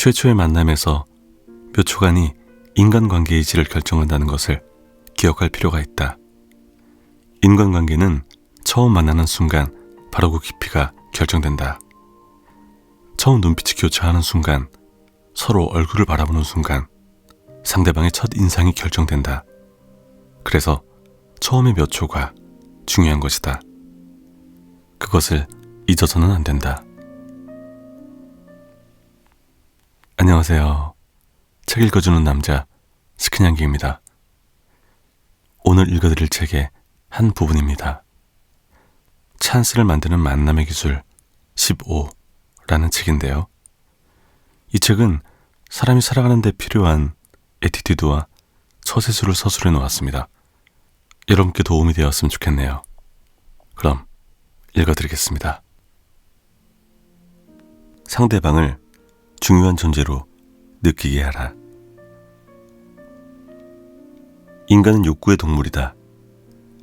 최초의 만남에서 몇 초간이 인간관계의 질을 결정한다는 것을 기억할 필요가 있다. 인간관계는 처음 만나는 순간 바로 그 깊이가 결정된다. 처음 눈빛이 교차하는 순간, 서로 얼굴을 바라보는 순간, 상대방의 첫 인상이 결정된다. 그래서 처음의 몇 초가 중요한 것이다. 그것을 잊어서는 안 된다. 안녕하세요. 책 읽어주는 남자 스크냥기입니다. 오늘 읽어드릴 책의 한 부분입니다. 찬스를 만드는 만남의 기술 15라는 책인데요. 이 책은 사람이 살아가는 데 필요한 에티튜드와 처세술을 서술해 놓았습니다. 여러분께 도움이 되었으면 좋겠네요. 그럼 읽어드리겠습니다. 상대방을 중요한 존재로 느끼게 하라. 인간은 욕구의 동물이다.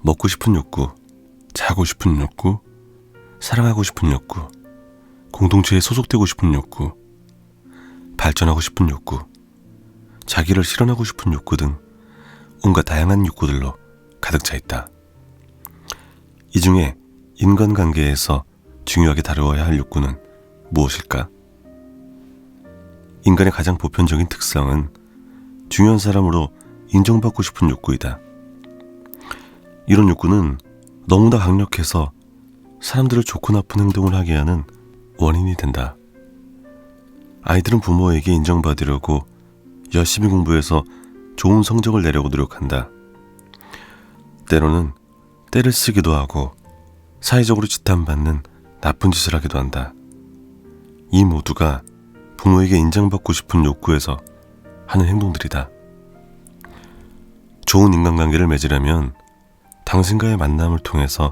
먹고 싶은 욕구, 자고 싶은 욕구, 사랑하고 싶은 욕구, 공동체에 소속되고 싶은 욕구, 발전하고 싶은 욕구, 자기를 실현하고 싶은 욕구 등 온갖 다양한 욕구들로 가득 차 있다. 이 중에 인간관계에서 중요하게 다루어야 할 욕구는 무엇일까? 인간의 가장 보편적인 특성은 중요한 사람으로 인정받고 싶은 욕구이다. 이런 욕구는 너무나 강력해서 사람들을 좋고 나쁜 행동을 하게 하는 원인이 된다. 아이들은 부모에게 인정받으려고 열심히 공부해서 좋은 성적을 내려고 노력한다. 때로는 때를 쓰기도 하고 사회적으로 지탄받는 나쁜 짓을 하기도 한다. 이 모두가 부모에게 인정받고 싶은 욕구에서 하는 행동들이다. 좋은 인간관계를 맺으려면 당신과의 만남을 통해서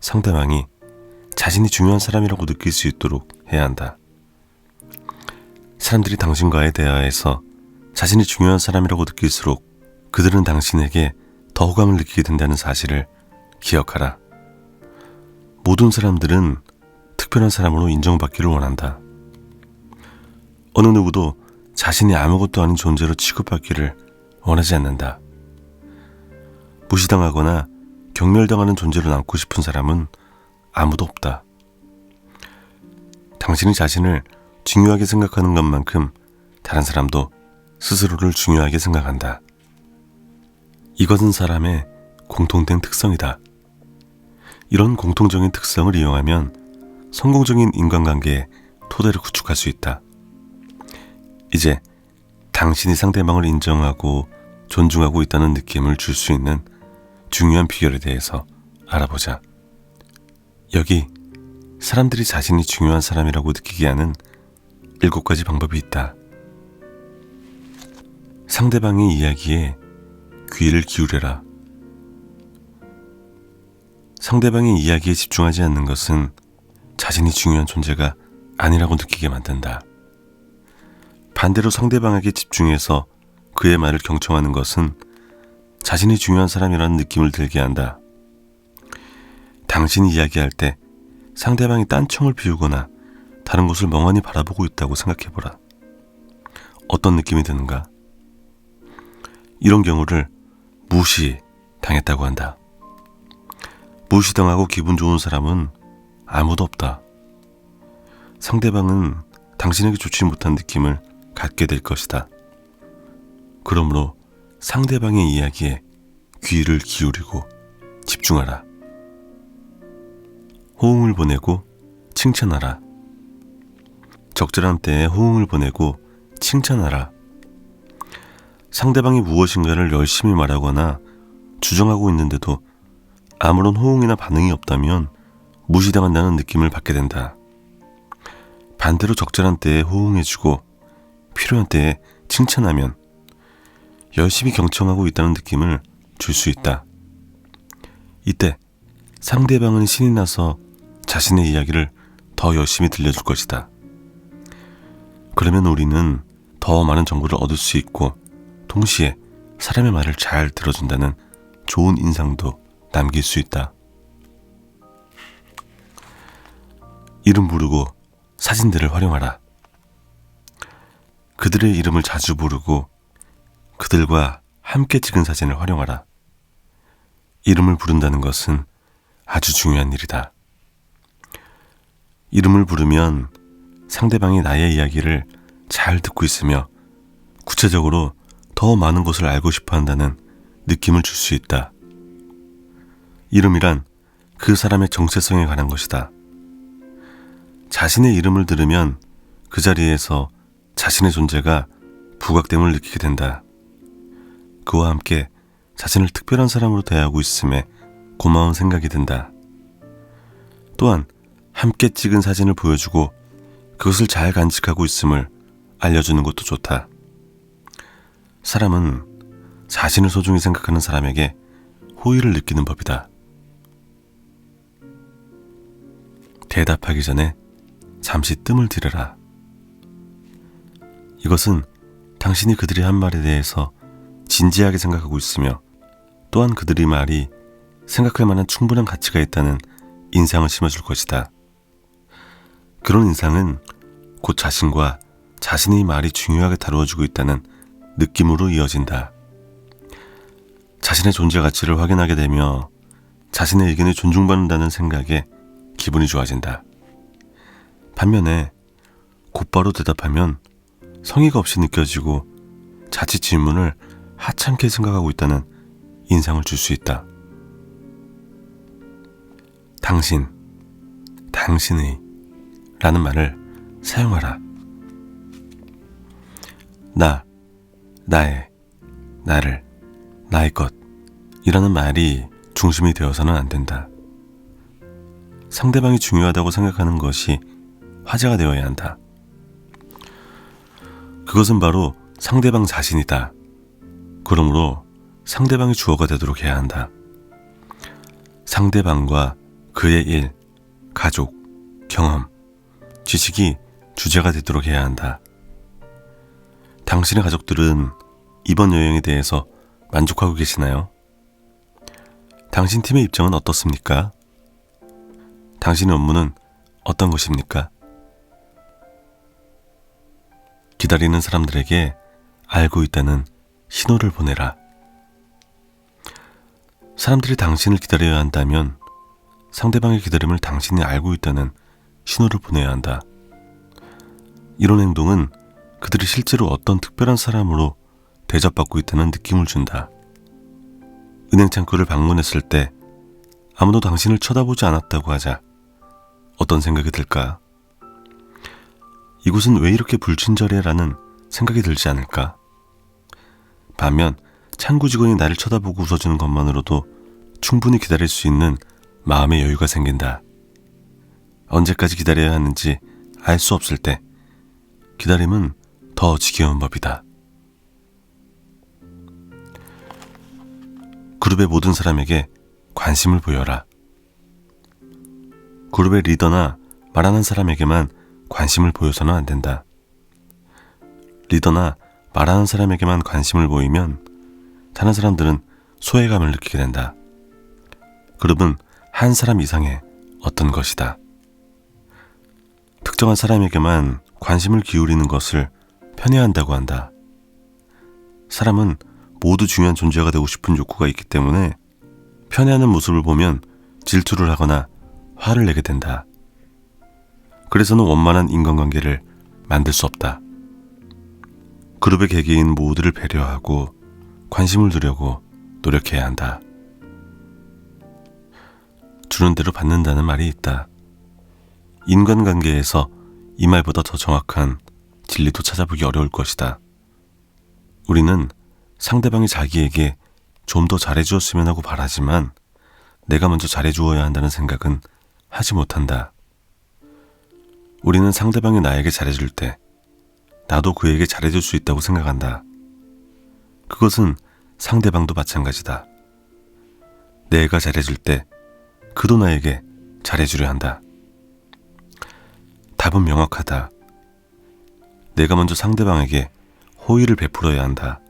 상대방이 자신이 중요한 사람이라고 느낄 수 있도록 해야 한다. 사람들이 당신과의 대화에서 자신이 중요한 사람이라고 느낄수록 그들은 당신에게 더 호감을 느끼게 된다는 사실을 기억하라. 모든 사람들은 특별한 사람으로 인정받기를 원한다. 어느 누구도 자신이 아무것도 아닌 존재로 취급받기를 원하지 않는다. 무시당하거나 경멸당하는 존재로 남고 싶은 사람은 아무도 없다. 당신이 자신을 중요하게 생각하는 것만큼 다른 사람도 스스로를 중요하게 생각한다. 이것은 사람의 공통된 특성이다. 이런 공통적인 특성을 이용하면 성공적인 인간관계의 토대를 구축할 수 있다. 이제 당신이 상대방을 인정하고 존중하고 있다는 느낌을 줄 수 있는 중요한 비결에 대해서 알아보자. 여기 사람들이 자신이 중요한 사람이라고 느끼게 하는 일곱 가지 방법이 있다. 상대방의 이야기에 귀를 기울여라. 상대방의 이야기에 집중하지 않는 것은 자신이 중요한 존재가 아니라고 느끼게 만든다. 반대로 상대방에게 집중해서 그의 말을 경청하는 것은 자신이 중요한 사람이라는 느낌을 들게 한다. 당신이 이야기할 때 상대방이 딴청을 피우거나 다른 곳을 멍하니 바라보고 있다고 생각해보라. 어떤 느낌이 드는가? 이런 경우를 무시 당했다고 한다. 무시당하고 기분 좋은 사람은 아무도 없다. 상대방은 당신에게 좋지 못한 느낌을 갖게 될 것이다. 그러므로 상대방의 이야기에 귀를 기울이고 집중하라. 호응을 보내고 칭찬하라. 적절한 때에 호응을 보내고 칭찬하라. 상대방이 무엇인가를 열심히 말하거나 주장하고 있는데도 아무런 호응이나 반응이 없다면 무시당한다는 느낌을 받게 된다. 반대로 적절한 때에 호응해주고 필요한 때에 칭찬하면 열심히 경청하고 있다는 느낌을 줄 수 있다. 이때 상대방은 신이 나서 자신의 이야기를 더 열심히 들려줄 것이다. 그러면 우리는 더 많은 정보를 얻을 수 있고 동시에 사람의 말을 잘 들어준다는 좋은 인상도 남길 수 있다. 이름 부르고 사진들을 활용하라. 그들의 이름을 자주 부르고 그들과 함께 찍은 사진을 활용하라. 이름을 부른다는 것은 아주 중요한 일이다. 이름을 부르면 상대방이 나의 이야기를 잘 듣고 있으며 구체적으로 더 많은 것을 알고 싶어 한다는 느낌을 줄 수 있다. 이름이란 그 사람의 정체성에 관한 것이다. 자신의 이름을 들으면 그 자리에서 자신의 존재가 부각됨을 느끼게 된다. 그와 함께 자신을 특별한 사람으로 대하고 있음에 고마운 생각이 든다. 또한 함께 찍은 사진을 보여주고 그것을 잘 간직하고 있음을 알려주는 것도 좋다. 사람은 자신을 소중히 생각하는 사람에게 호의를 느끼는 법이다. 대답하기 전에 잠시 뜸을 들여라. 이것은 당신이 그들이 한 말에 대해서 진지하게 생각하고 있으며 또한 그들의 말이 생각할 만한 충분한 가치가 있다는 인상을 심어줄 것이다. 그런 인상은 곧 자신과 자신의 말이 중요하게 다루어지고 있다는 느낌으로 이어진다. 자신의 존재 가치를 확인하게 되며 자신의 의견이 존중받는다는 생각에 기분이 좋아진다. 반면에 곧바로 대답하면 성의가 없이 느껴지고 자칫 질문을 하찮게 생각하고 있다는 인상을 줄 수 있다. 당신, 당신의 라는 말을 사용하라. 나, 나의, 나를, 나의 것 이라는 말이 중심이 되어서는 안 된다. 상대방이 중요하다고 생각하는 것이 화제가 되어야 한다. 그것은 바로 상대방 자신이다. 그러므로 상대방이 주어가 되도록 해야 한다. 상대방과 그의 일, 가족, 경험, 지식이 주제가 되도록 해야 한다. 당신의 가족들은 이번 여행에 대해서 만족하고 계시나요? 당신 팀의 입장은 어떻습니까? 당신의 업무는 어떤 것입니까? 기다리는 사람들에게 알고 있다는 신호를 보내라. 사람들이 당신을 기다려야 한다면 상대방의 기다림을 당신이 알고 있다는 신호를 보내야 한다. 이런 행동은 그들이 실제로 어떤 특별한 사람으로 대접받고 있다는 느낌을 준다. 은행 창구를 방문했을 때 아무도 당신을 쳐다보지 않았다고 하자 어떤 생각이 들까? 이곳은 왜 이렇게 불친절해? 라는 생각이 들지 않을까? 반면 창구 직원이 나를 쳐다보고 웃어주는 것만으로도 충분히 기다릴 수 있는 마음의 여유가 생긴다. 언제까지 기다려야 하는지 알 수 없을 때 기다림은 더 지겨운 법이다. 그룹의 모든 사람에게 관심을 보여라. 그룹의 리더나 말하는 사람에게만 관심을 보여서는 안 된다. 리더나 말하는 사람에게만 관심을 보이면 다른 사람들은 소외감을 느끼게 된다. 그룹은 한 사람 이상의 어떤 것이다. 특정한 사람에게만 관심을 기울이는 것을 편애한다고 한다. 사람은 모두 중요한 존재가 되고 싶은 욕구가 있기 때문에 편애하는 모습을 보면 질투를 하거나 화를 내게 된다. 그래서는 원만한 인간관계를 만들 수 없다. 그룹의 개개인 모두를 배려하고 관심을 두려고 노력해야 한다. 주는 대로 받는다는 말이 있다. 인간관계에서 이 말보다 더 정확한 진리도 찾아보기 어려울 것이다. 우리는 상대방이 자기에게 좀 더 잘해주었으면 하고 바라지만 내가 먼저 잘해주어야 한다는 생각은 하지 못한다. 우리는 상대방이 나에게 잘해줄 때 나도 그에게 잘해줄 수 있다고 생각한다. 그것은 상대방도 마찬가지다. 내가 잘해줄 때 그도 나에게 잘해주려 한다. 답은 명확하다. 내가 먼저 상대방에게 호의를 베풀어야 한다.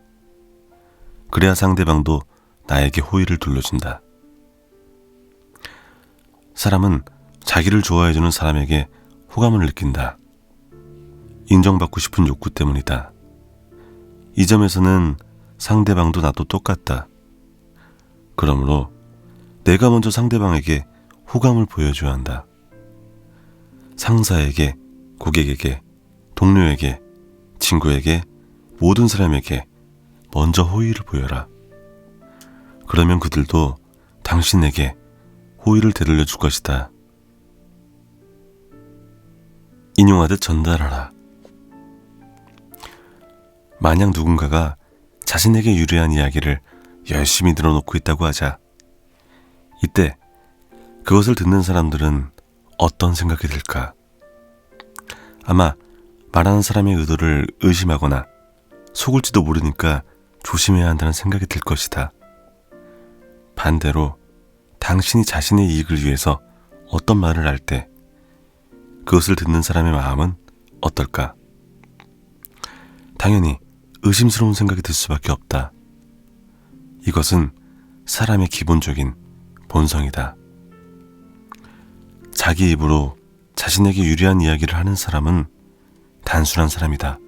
그래야 상대방도 나에게 호의를 돌려준다. 사람은 자기를 좋아해주는 사람에게 호감을 느낀다. 인정받고 싶은 욕구 때문이다. 이 점에서는 상대방도 나도 똑같다. 그러므로 내가 먼저 상대방에게 호감을 보여줘야 한다. 상사에게, 고객에게, 동료에게, 친구에게, 모든 사람에게 먼저 호의를 보여라. 그러면 그들도 당신에게 호의를 되돌려 줄 것이다. 인용하듯 전달하라. 만약 누군가가 자신에게 유리한 이야기를 열심히 늘어놓고 있다고 하자. 이때 그것을 듣는 사람들은 어떤 생각이 들까? 아마 말하는 사람의 의도를 의심하거나 속을지도 모르니까 조심해야 한다는 생각이 들 것이다. 반대로 당신이 자신의 이익을 위해서 어떤 말을 할 때 그것을 듣는 사람의 마음은 어떨까? 당연히 의심스러운 생각이 들 수밖에 없다. 이것은 사람의 기본적인 본성이다. 자기 입으로 자신에게 유리한 이야기를 하는 사람은 단순한 사람이다.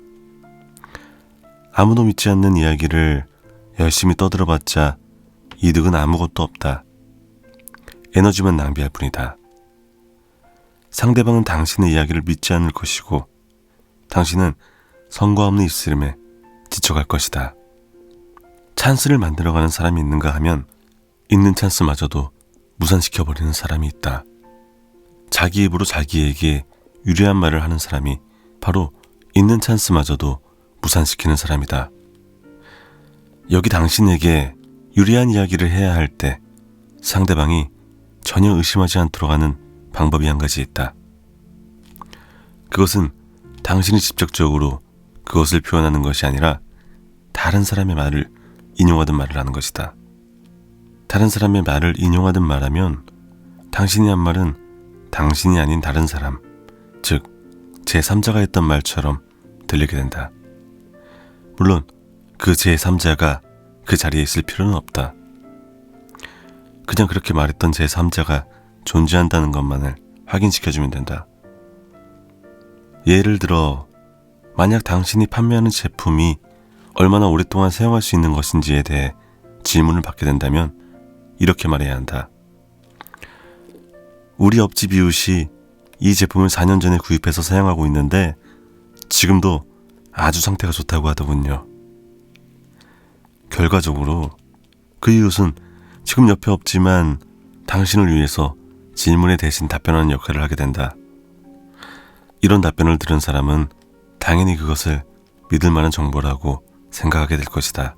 아무도 믿지 않는 이야기를 열심히 떠들어봤자 이득은 아무것도 없다. 에너지만 낭비할 뿐이다. 상대방은 당신의 이야기를 믿지 않을 것이고, 당신은 성과 없는 입술임에 지쳐갈 것이다. 찬스를 만들어가는 사람이 있는가 하면, 있는 찬스마저도 무산시켜버리는 사람이 있다. 자기 입으로 자기에게 유리한 말을 하는 사람이 바로 있는 찬스마저도 무산시키는 사람이다. 여기 당신에게 유리한 이야기를 해야 할 때 상대방이 전혀 의심하지 않도록 하는 방법이 한 가지 있다. 그것은 당신이 직접적으로 그것을 표현하는 것이 아니라 다른 사람의 말을 인용하든 말을 하는 것이다. 다른 사람의 말을 인용하든 말하면 당신이 한 말은 당신이 아닌 다른 사람, 즉, 제3자가 했던 말처럼 들리게 된다. 물론 그 제3자가 그 자리에 있을 필요는 없다. 그냥 그렇게 말했던 제3자가 존재한다는 것만을 확인시켜주면 된다. 예를 들어, 만약 당신이 판매하는 제품이 얼마나 오랫동안 사용할 수 있는 것인지에 대해 질문을 받게 된다면 이렇게 말해야 한다. 우리 옆집 이웃이 이 제품을 4년 전에 구입해서 사용하고 있는데 지금도 아주 상태가 좋다고 하더군요. 결과적으로 그 이웃은 지금 옆에 없지만 당신을 위해서 질문에 대신 답변하는 역할을 하게 된다. 이런 답변을 들은 사람은 당연히 그것을 믿을 만한 정보라고 생각하게 될 것이다.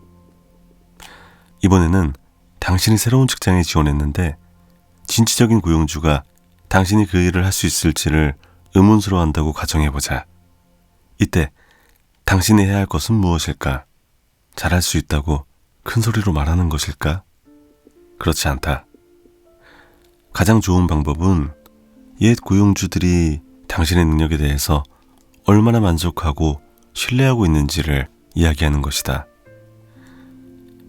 이번에는 당신이 새로운 직장에 지원했는데 진취적인 고용주가 당신이 그 일을 할 수 있을지를 의문스러워 한다고 가정해보자. 이때 당신이 해야 할 것은 무엇일까? 잘할 수 있다고 큰 소리로 말하는 것일까? 그렇지 않다. 가장 좋은 방법은 옛 고용주들이 당신의 능력에 대해서 얼마나 만족하고 신뢰하고 있는지를 이야기하는 것이다.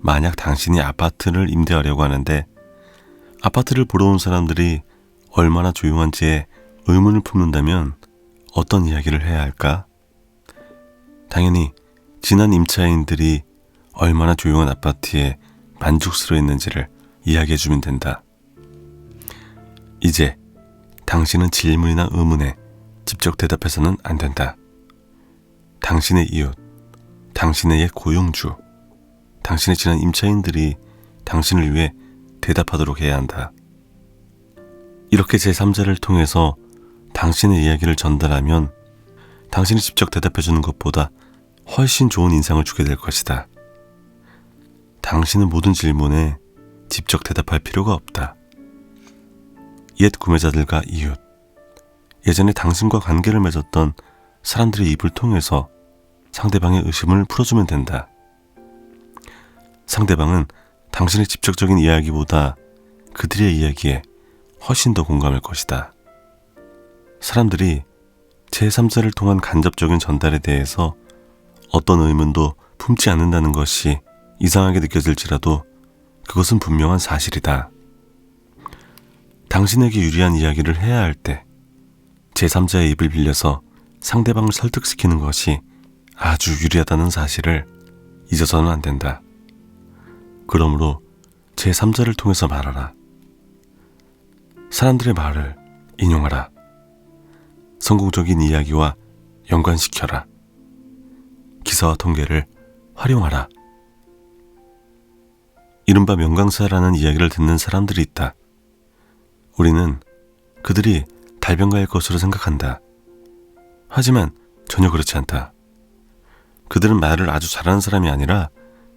만약 당신이 아파트를 임대하려고 하는데 아파트를 보러 온 사람들이 얼마나 조용한지에 의문을 품는다면 어떤 이야기를 해야 할까? 당연히 지난 임차인들이 얼마나 조용한 아파트에 만족스러워 했는지를 이야기해 주면 된다. 이제 당신은 질문이나 의문에 직접 대답해서는 안 된다. 당신의 이웃, 당신의 옛 고용주, 당신의 지난 임차인들이 당신을 위해 대답하도록 해야 한다. 이렇게 제3자를 통해서 당신의 이야기를 전달하면 당신이 직접 대답해주는 것보다 훨씬 좋은 인상을 주게 될 것이다. 당신은 모든 질문에 직접 대답할 필요가 없다. 옛 구매자들과 이웃, 예전에 당신과 관계를 맺었던 사람들의 입을 통해서 상대방의 의심을 풀어주면 된다. 상대방은 당신의 직접적인 이야기보다 그들의 이야기에 훨씬 더 공감할 것이다. 사람들이 제3자를 통한 간접적인 전달에 대해서 어떤 의문도 품지 않는다는 것이 이상하게 느껴질지라도 그것은 분명한 사실이다. 당신에게 유리한 이야기를 해야 할 때 제3자의 입을 빌려서 상대방을 설득시키는 것이 아주 유리하다는 사실을 잊어서는 안 된다. 그러므로 제 3자를 통해서 말하라. 사람들의 말을 인용하라. 성공적인 이야기와 연관시켜라. 기사와 통계를 활용하라. 이른바 명강사라는 이야기를 듣는 사람들이 있다. 우리는 그들이 달변가일 것으로 생각한다. 하지만 전혀 그렇지 않다. 그들은 말을 아주 잘하는 사람이 아니라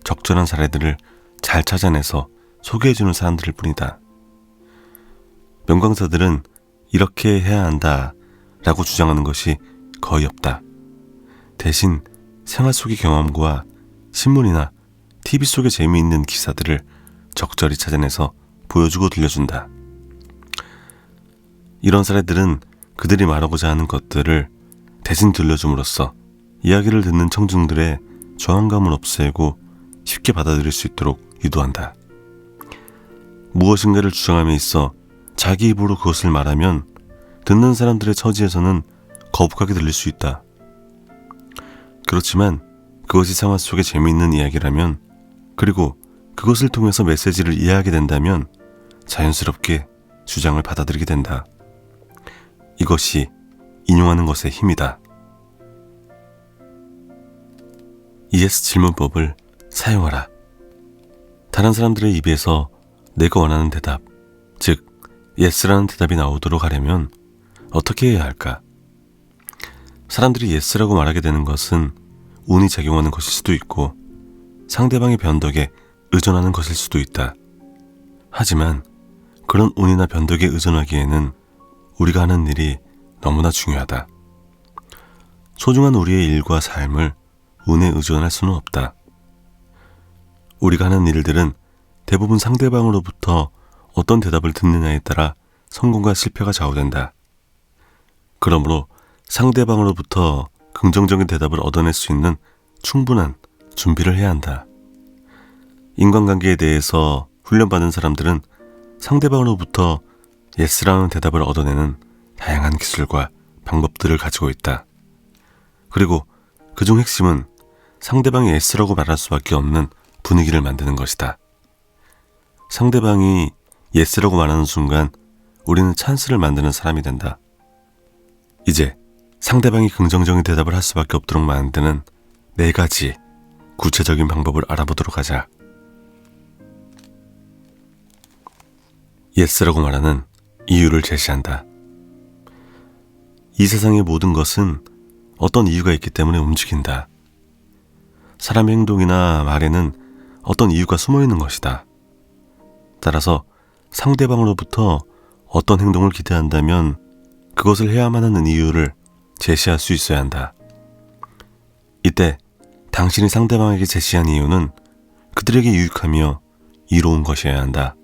적절한 사례들을 잘 찾아내서 소개해주는 사람들일 뿐이다. 명강사들은 이렇게 해야 한다 라고 주장하는 것이 거의 없다. 대신 생활 속의 경험과 신문이나 TV 속의 재미있는 기사들을 적절히 찾아내서 보여주고 들려준다. 이런 사례들은 그들이 말하고자 하는 것들을 대신 들려줌으로써 이야기를 듣는 청중들의 저항감을 없애고 쉽게 받아들일 수 있도록 유도한다. 무엇인가를 주장함에 있어 자기 입으로 그것을 말하면 듣는 사람들의 처지에서는 거북하게 들릴 수 있다. 그렇지만 그것이 상황 속의 재미있는 이야기라면 그리고 그것을 통해서 메시지를 이해하게 된다면 자연스럽게 주장을 받아들이게 된다. 이것이 인용하는 것의 힘이다. ES 질문법을 사용하라. 다른 사람들의 입에서 내가 원하는 대답, 즉, yes라는 대답이 나오도록 하려면 어떻게 해야 할까? 사람들이 yes라고 말하게 되는 것은 운이 작용하는 것일 수도 있고 상대방의 변덕에 의존하는 것일 수도 있다. 하지만 그런 운이나 변덕에 의존하기에는 우리가 하는 일이 너무나 중요하다. 소중한 우리의 일과 삶을 운에 의존할 수는 없다. 우리가 하는 일들은 대부분 상대방으로부터 어떤 대답을 듣느냐에 따라 성공과 실패가 좌우된다. 그러므로 상대방으로부터 긍정적인 대답을 얻어낼 수 있는 충분한 준비를 해야 한다. 인간관계에 대해서 훈련받은 사람들은 상대방으로부터 예스라는 대답을 얻어내는 다양한 기술과 방법들을 가지고 있다. 그리고 그중 핵심은 상대방이 예스라고 말할 수밖에 없는 분위기를 만드는 것이다. 상대방이 예스라고 말하는 순간 우리는 찬스를 만드는 사람이 된다. 이제 상대방이 긍정적인 대답을 할 수밖에 없도록 만드는 네 가지 구체적인 방법을 알아보도록 하자. 예스라고 말하는 이유를 제시한다. 이 세상의 모든 것은 어떤 이유가 있기 때문에 움직인다. 사람의 행동이나 말에는 어떤 이유가 숨어 있는 것이다. 따라서 상대방으로부터 어떤 행동을 기대한다면 그것을 해야만 하는 이유를 제시할 수 있어야 한다. 이때 당신이 상대방에게 제시한 이유는 그들에게 유익하며 이로운 것이어야 한다.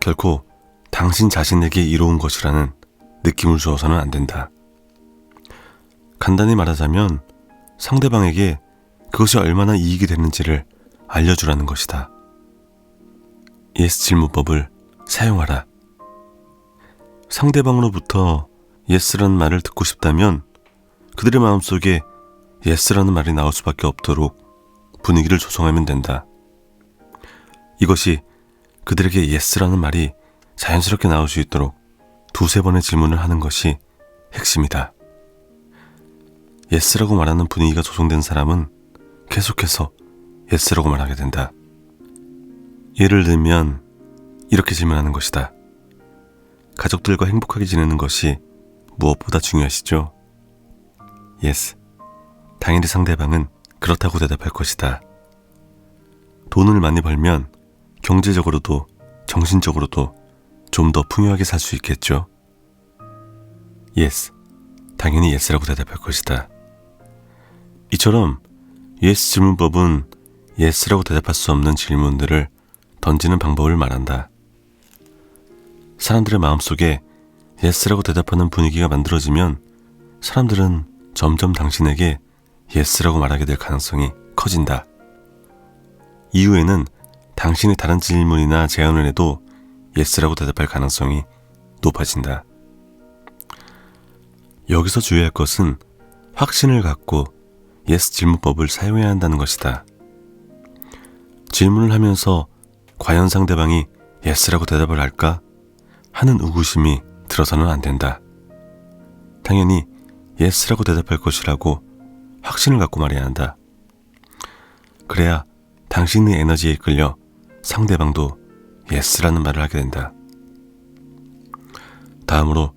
결코 당신 자신에게 이로운 것이라는 느낌을 주어서는 안 된다. 간단히 말하자면 상대방에게 그것이 얼마나 이익이 되는지를 알려주라는 것이다. 예스 질문법을 사용하라. 상대방으로부터 예스라는 말을 듣고 싶다면 그들의 마음속에 예스라는 말이 나올 수밖에 없도록 분위기를 조성하면 된다. 이것이 그들에게 예스라는 말이 자연스럽게 나올 수 있도록 두세 번의 질문을 하는 것이 핵심이다. 예스라고 말하는 분위기가 조성된 사람은 계속해서 예스라고 말하게 된다. 예를 들면 이렇게 질문하는 것이다. 가족들과 행복하게 지내는 것이 무엇보다 중요하시죠? 예스. 당연히 상대방은 그렇다고 대답할 것이다. 돈을 많이 벌면 경제적으로도 정신적으로도 좀 더 풍요하게 살 수 있겠죠? 예스. 당연히 예스라고 대답할 것이다. 이처럼 예스 질문법은 예스라고 대답할 수 없는 질문들을 던지는 방법을 말한다. 사람들의 마음속에 예스라고 대답하는 분위기가 만들어지면 사람들은 점점 당신에게 예스라고 말하게 될 가능성이 커진다. 이후에는 당신이 다른 질문이나 제안을 해도 예스라고 대답할 가능성이 높아진다. 여기서 주의할 것은 확신을 갖고 예스 질문법을 사용해야 한다는 것이다. 질문을 하면서 과연 상대방이 예스라고 대답을 할까 하는 의구심이 들어서는 안 된다. 당연히 예스라고 대답할 것이라고 확신을 갖고 말해야 한다. 그래야 당신의 에너지에 이끌려 상대방도 예스라는 말을 하게 된다. 다음으로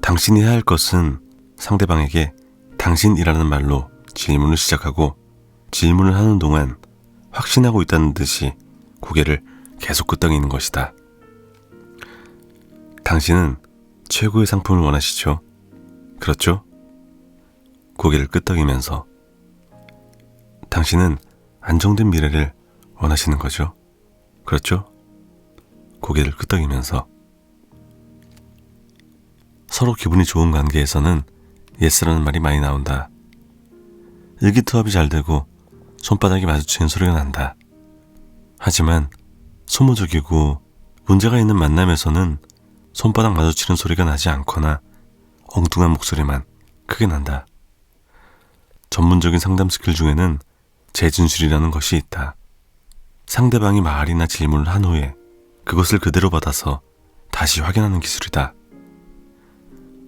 당신이 해야 할 것은 상대방에게 당신이라는 말로 질문을 시작하고 질문을 하는 동안 확신하고 있다는 듯이 고개를 계속 끄덕이는 것이다. 당신은 최고의 상품을 원하시죠? 그렇죠? 고개를 끄덕이면서 당신은 안정된 미래를 원하시는 거죠? 그렇죠? 고개를 끄덕이면서 서로 기분이 좋은 관계에서는 예스라는 말이 많이 나온다. 일기투합이 잘 되고 손바닥이 마주치는 소리가 난다. 하지만 소모적이고 문제가 있는 만남에서는 손바닥 마주치는 소리가 나지 않거나 엉뚱한 목소리만 크게 난다. 전문적인 상담 스킬 중에는 재진술이라는 것이 있다. 상대방이 말이나 질문을 한 후에 그것을 그대로 받아서 다시 확인하는 기술이다.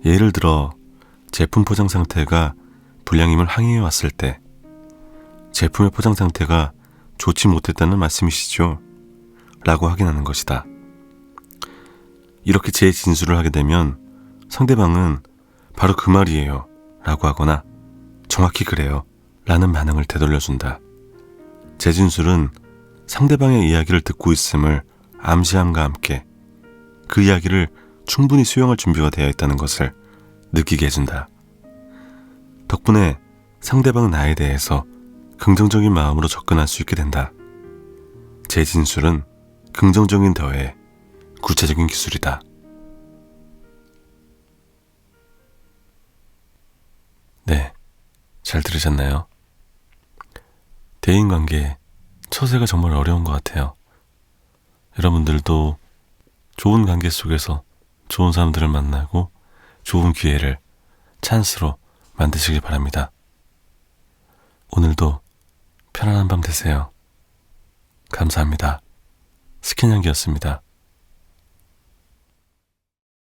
예를 들어 제품 포장 상태가 불량임을 항의해 왔을 때 제품의 포장 상태가 좋지 못했다는 말씀이시죠? 라고 확인하는 것이다. 이렇게 재진술을 하게 되면 상대방은 바로 그 말이에요. 라고 하거나 정확히 그래요. 라는 반응을 되돌려준다. 재진술은 상대방의 이야기를 듣고 있음을 암시함과 함께 그 이야기를 충분히 수용할 준비가 되어 있다는 것을 느끼게 해준다. 덕분에 상대방 나에 대해서 긍정적인 마음으로 접근할 수 있게 된다. 재진술은 긍정적인 대화의 구체적인 기술이다. 네, 잘 들으셨나요? 대인관계 처세가 정말 어려운 것 같아요. 여러분들도 좋은 관계 속에서 좋은 사람들을 만나고 좋은 기회를 찬스로 만드시길 바랍니다. 오늘도 편안한 밤 되세요. 감사합니다. 스킨향기였습니다.